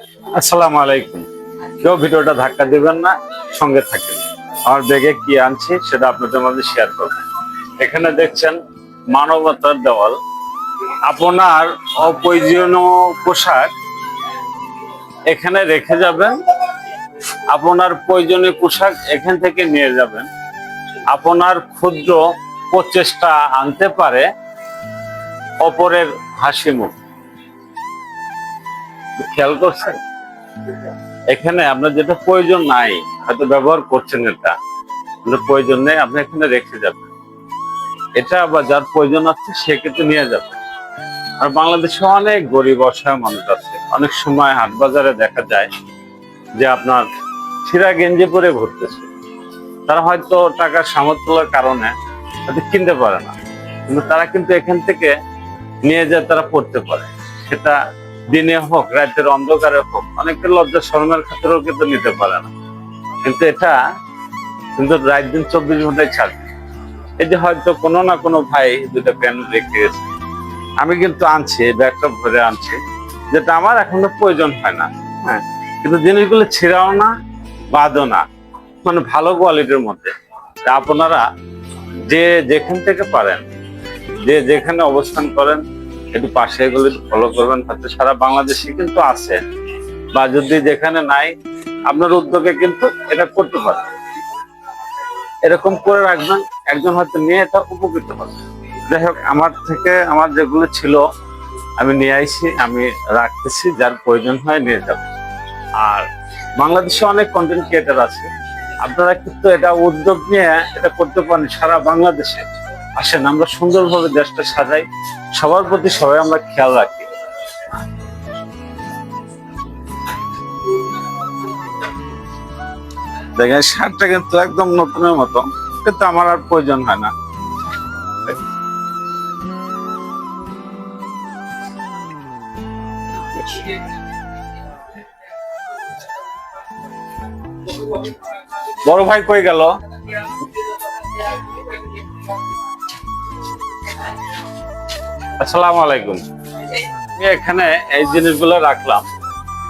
আসসালামু আলাইকুম। কেউ ভিডিওটা ধাক্কা দিবেন না, সঙ্গে থাকেন। আমার ব্যাগে কি আনছি সেটা আপনাদের মাঝে শেয়ার করব। এখানে দেখছেন মানবতার দেওয়াল। আপনার অপ্রয়োজনীয় পোশাক এখানে রেখে যাবেন। আপনার প্রয়োজনীয় পোশাক এখান থেকে নিয়ে যাবেন। আপনার ক্ষুদ্র প্রচেষ্টা আনতে পারে অপরের হাসি মুখ। খেয়াল করছেন? এখানে আপনার যেটা প্রয়োজন নাই, হয়তো ব্যবহার করছেন এটা। প্রয়োজন নেই, আপনি এখানে রেখে যাবেন। এটা আবার যার প্রয়োজন আছে, সে কিন্তু নিয়ে যাবে। আর বাংলাদেশে অনেক গরিব, অসহায় মানুষ আছে। অনেক সময় হাট বাজারে দেখা যায় যে আপনার ছিঁড়া গেঞ্জি পরে ঘুরতেছে। তারা হয়তো টাকার সামর্থ্যের কারণে হয়তো কিনতে পারে না। কিন্তু তারা কিন্তু এখান থেকে নিয়ে যায় তারা পড়তে পারে। সেটা দিনে হোক, রাতের অন্ধকারে হোক অনেকের লজ্জা শরমের ক্ষেত্রেও কিন্তু নিতে পারে না। কিন্তু এটা কিন্তু রাত দিন চব্বিশ ঘন্টায় ছাড়বে। এই যে হয়তো কোনো না কোনো ভাই দুটো প্যান রেখে গেছে আমি কিন্তু আনছি ব্যাগটা ভরে আনছি। যেটা আমার এখনও প্রয়োজন হয় না হ্যাঁ। কিন্তু জিনিসগুলো ছিঁড়াও না, বাদও না মানে ভালো কোয়ালিটির মধ্যে। আপনারা যে যেখান থেকে পারেন, যে যেখানে অবস্থান করেন একটু পাশে এগুলো ফলো করবেন হয়তো সারা বাংলাদেশে কিন্তু আছে। বা যদি যেখানে নাই, আপনার উদ্যোগে কিন্তু এটা করতে পারেন। এরকম করে রাখবেন, একজন হয়তো নিয়ে এটা উপকৃত হবে। যাই হোক, আমার থেকে আমার যেগুলো ছিল, আমি নিয়ে আইছি, আমি রাখতেছি, যার প্রয়োজন হয় নিয়ে যাব। আর বাংলাদেশে অনেক কন্টেন্ট ক্রিয়েটার আছে। আপনারা কিন্তু এটা উদ্যোগ নিয়ে এটা করতে পারেন সারা বাংলাদেশে। আসেন, আমরা সুন্দরভাবে দেশটা সাজাই। সবার প্রতি সবাই আমরা খেয়াল রাখি। দেখেন, শার্টটা কিন্তু একদম নতুনের মতো, কিন্তু আমার আর প্রয়োজন হয় না। বড় ভাই কই গেল? আসসালামু আলাইকুম। আমি এখানে এই জিনিসগুলো রাখলাম।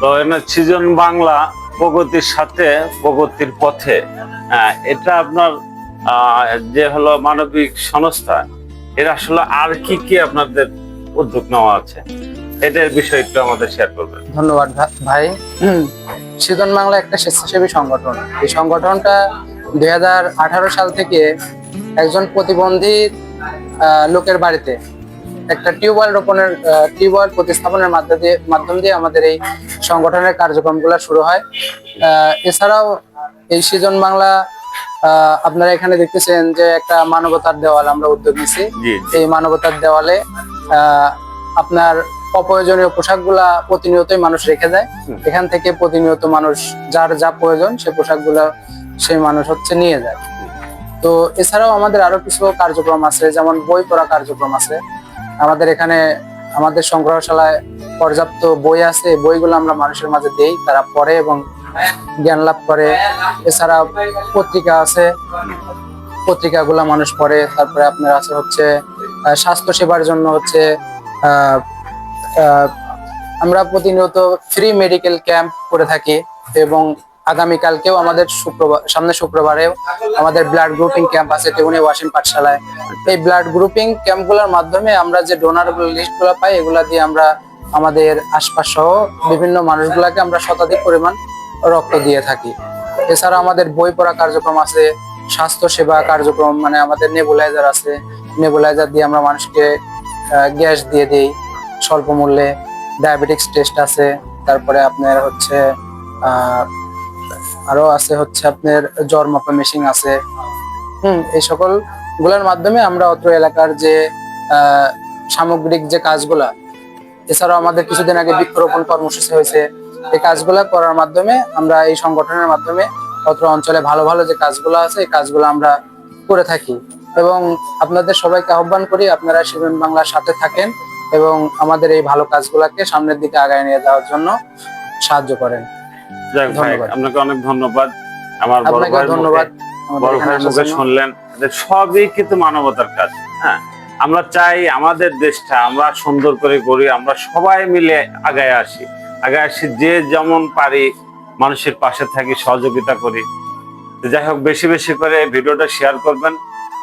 তো এখানে সৃজন বাংলা প্রগতির সাথে প্রগতির পথে। এটা আপনার যে হলো মানবিক সংস্থা এর আসলে আর কি কি আপনাদের উদ্যোগ নেওয়া আছে? এটার বিষয়ে একটু আমাদের শেয়ার করবেন। ধন্যবাদ ভাই। হুম, সৃজন বাংলা একটা স্বেচ্ছাসেবী সংগঠন। এই সংগঠনটা দুই হাজার আঠারো সাল থেকে একজন প্রতিবন্ধী লোকের বাড়িতে। একটা টিউবওয়েল রোপণের টিউবওয়েল প্রতিস্থাপনের মাধ্যম দিয়ে মাধ্যম দিয়ে আমাদের এই সংগঠনের কার্যক্রমগুলো শুরু হয়। এছাড়াও এই সিজন বাংলা আপনারা এখানে দেখতেছেন যে একটা মানবতার দেওয়াল আমরা উদ্যোগ নিছি। এই মানবতার দেওয়ালে আহ, আপনার অপ্রয়োজনীয় পোশাকগুলা প্রতিনিয়তই মানুষ রেখে যায়। হুম। এখান থেকে প্রতিনিয়ত মানুষ যার যা প্রয়োজন সেই পোশাকগুলা সেই মানুষ হচ্ছে নিয়ে যায়। তো এছাড়াও আমাদের আরও কিছু কার্যক্রম আছে, যেমন বই পড়া কার্যক্রম আছে। আমাদের এখানে আমাদের সংগ্রহশালায় পর্যাপ্ত বই আছে বইগুলো আমরা মানুষের মাঝে দেই, তারা পড়ে এবং জ্ঞান লাভ করে। এছাড়া পত্রিকা আছে, পত্রিকাগুলো মানুষ পড়ে। তারপরে আপনার আছে হচ্ছে স্বাস্থ্য সেবার জন্য হচ্ছে আমরা প্রতিনিয়ত ফ্রি মেডিকেল ক্যাম্প করে থাকি এবং আগামীকালকেও আমাদের শুক্রবার, সামনে শুক্রবারেও আমাদের ব্লাড গ্রুপিং ক্যাম্প আছে টেবুনি ওয়াশিং পাঠশালায়। এই ব্লাড গ্রুপিং ক্যাম্পগুলোর মাধ্যমে আমরা যে ডোনার লিস্টগুলো পাই, এগুলা দিয়ে আমরা আমাদের আশপাশ সহ বিভিন্ন মানুষগুলাকে আমরা শতাধিক পরিমাণ রক্ত দিয়ে থাকি। এছাড়া আমাদের বই পড়া কার্যক্রম আছে, স্বাস্থ্য সেবা কার্যক্রম মানে আমাদের নেবুলাইজার আছে। নেবুলাইজার দিয়ে আমরা মানুষকে গ্যাস দিয়ে দিই স্বল্প মূল্যে। ডায়াবেটিক্স টেস্ট আছে, তারপরে আপনার হচ্ছে আরও আছে হচ্ছে আপনার জ্বর মাপা মেশিন আছে। হুম, এই সকলগুলার মাধ্যমে আমরা অত্র এলাকার যে সামগ্রিক যে কাজগুলা, এছাড়াও আমাদের কিছুদিন আগে বৃক্ষরোপণ কর্মসূচি হয়েছে, এই কাজগুলা করার মাধ্যমে আমরা এই সংগঠনের মাধ্যমে অত্র অঞ্চলে ভালো ভালো যে কাজগুলো আছে, এই কাজগুলো আমরা করে থাকি। এবং আপনাদের সবাইকে আহ্বান করি আপনারা শিবেন বাংলার সাথে থাকেন এবং আমাদের এই ভালো কাজগুলাকে সামনের দিকে আগায় নিয়ে যাওয়ার জন্য সাহায্য করেন। যাক ভাই আপনাকে অনেক ধন্যবাদ। আমার বড় ভাইয়ের ধন্যবাদ। বড় ভাইয়ের মুখে শুনলেন। সবই কিন্তু মানবতার কাজ হ্যাঁ? আমরা চাই আমাদের দেশটা আমরা সুন্দর করে গড়ি আমরা সবাই মিলে আগায় আসি। আগে আসি যে যেমন পারি মানুষের পাশে থাকি সহযোগিতা করি। যাই হোক বেশি বেশি করে ভিডিওটা শেয়ার করবেন।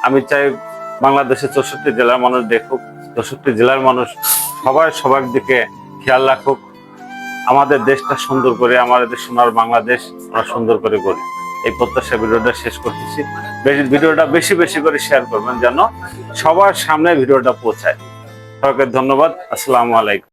আমি চাই বাংলাদেশের চৌষট্টি জেলার মানুষ দেখুক চৌষট্টি জেলার মানুষ সবাই সবার দিকে খেয়াল রাখুক। আমাদের দেশটা সুন্দর করে, আমাদের সোনার বাংলাদেশ আমরা সুন্দর করে করি এই প্রত্যাশা ভিডিওটা শেষ করতেছি। ভিডিওটা বেশি বেশি করে শেয়ার করবেন যেন সবার সামনে ভিডিওটা পৌঁছায়। সবাইকে ধন্যবাদ। আসসালামু আলাইকুম।